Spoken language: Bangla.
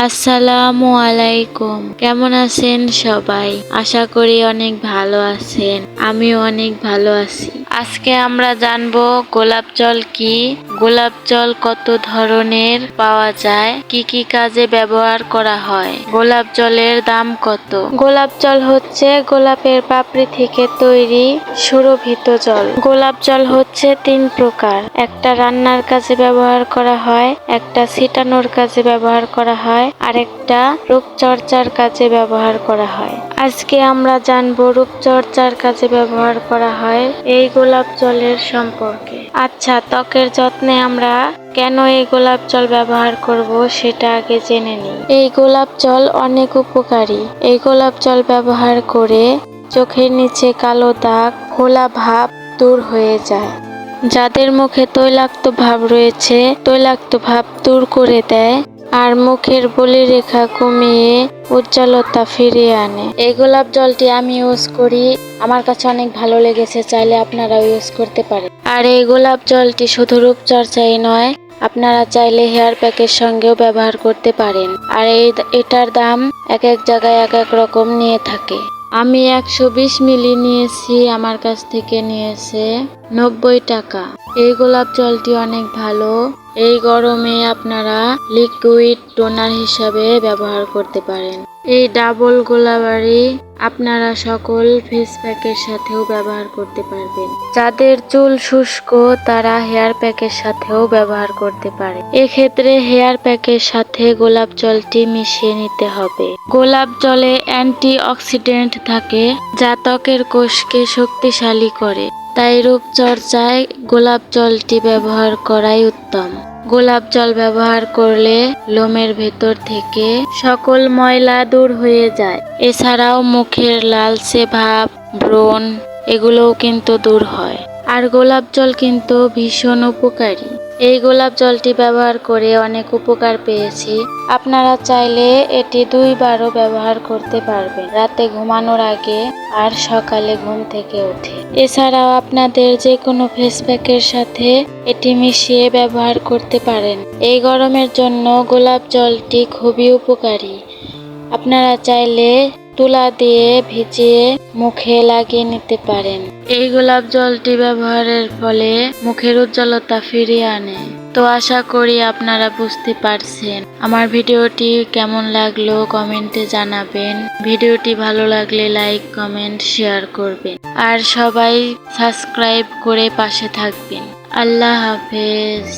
আসসালামু আলাইকুম। কেমন আছেন সবাই? আশা করি অনেক ভালো আছেন। আমিও অনেক ভালো আছি। আজকে আমরা জানব গোলাপ জল কি? গোলাপ জল কত ধরনের পাওয়া যায়? কি কি কাজে ব্যবহার করা হয়? গোলাপ জলের দাম কত? গোলাপ জল হচ্ছে গোলাপের পাপড়ি থেকে তৈরি সুরভিত জল। গোলাপ জল হচ্ছে তিন প্রকার। একটা রান্নার কাজে ব্যবহার করা হয়, একটা ছিটানোর কাজে ব্যবহার করা হয়, আরেকটা রূপচর্চার কাজে ব্যবহার করা হয়। আজকে আমরা জানব রূপচর্চার কাজে ব্যবহার করা হয় এই গোলাপ জলের সম্পর্কে। আচ্ছা ত্বকের যত্নে আমরা কেন এই গোলাপ জল ব্যবহার করব সেটা আগে জেনে নিই। এই গোলাপ জল অনেক উপকারী। এই গোলাপ জল ব্যবহার করে চোখের নিচে কালো দাগ ফোলা ভাব দূর হয়ে যায়। যাদের মুখে তৈলাক্ত ভাব রয়েছে, তৈলাক্ত ভাব দূর করে দেয়। আর মুখের বলি রেখা কমিয়ে উজ্জ্বলতা ফিরিয়ে আনে। এই গোলাপ জলটি আমি ইউজ করি। আমার কাছে অনেক ভালো লেগেছে, চাইলে আপনারাও ইউজ করতে পারেন। আর এই গোলাপ জলটি শুধু রূপচর্চাই নয়, আপনারা চাইলে হেয়ার প্যাকের সঙ্গেও ব্যবহার করতে পারেন। আর এই এটার দাম এক এক জায়গায় এক এক রকম নিয়ে থাকে। আমি একশো বিশ মিলি নিয়েছি, আমার কাছ থেকে নিয়েছে নব্বই টাকা। এই গোলাপ জলটি অনেক ভালো। এই গরমে আপনারা লিকুইড টোনার হিসাবে ব্যবহার করতে পারেন। এই ডাবল গোলাবাড়ি আপনারা সকল ফেস প্যাকের সাথেও ব্যবহার করতে পারবেন। যাদের চুল শুষ্ক, তারা হেয়ার প্যাকের সাথেও ব্যবহার করতে পারে। এক্ষেত্রে হেয়ার প্যাকের সাথে গোলাপ জলটি মিশিয়ে নিতে হবে। গোলাপ জলে অ্যান্টি অক্সিডেন্ট থাকে, যা ত্বকের কোষকে শক্তিশালী করে। তাই রূপচর্চায় গোলাপ জলটি ব্যবহার করাই উত্তম। গোলাপ জল ব্যবহার করলে লোমের ভেতর থেকে সকল ময়লা দূর হয়ে যায়। এছাড়াও মুখের লালসে ভাব, ব্রণ, এগুলোও কিন্তু দূর হয়। আর গোলাপ জল কিন্তু ভীষণ উপকারী। এই গোলাপ জলটি ব্যবহার করে অনেক উপকার পেয়েছি। আপনারা চাইলে এটি দুইবারও ব্যবহার করতে পারবেন। রাতে ঘুমানোর আগে আর সকালে ঘুম থেকে উঠে। এছাড়াও আপনাদের যে কোনো ফেস প্যাকের সাথে এটি মিশিয়ে ব্যবহার করতে পারেন। এই গরমের জন্য গোলাপ জলটি খুবই উপকারী। আপনারা চাইলে তুলা দিয়ে ভিজিয়ে মুখে লাগিয়ে নিতে পারেন। এই গোলাপ জলটি ব্যবহারের ফলে মুখের উজ্জ্বলতা ফিরিয়ে আনে। তো আশা করি আপনারা বুঝতে পারছেন আমার ভিডিওটি কেমন লাগল কমেন্টে জানাবেন। ভিডিওটি ভালো লাগলে লাইক, কমেন্ট, শেয়ার করবেন। আর সবাই সাবস্ক্রাইব করে পাশে থাকবেন। আল্লাহ হাফেজ।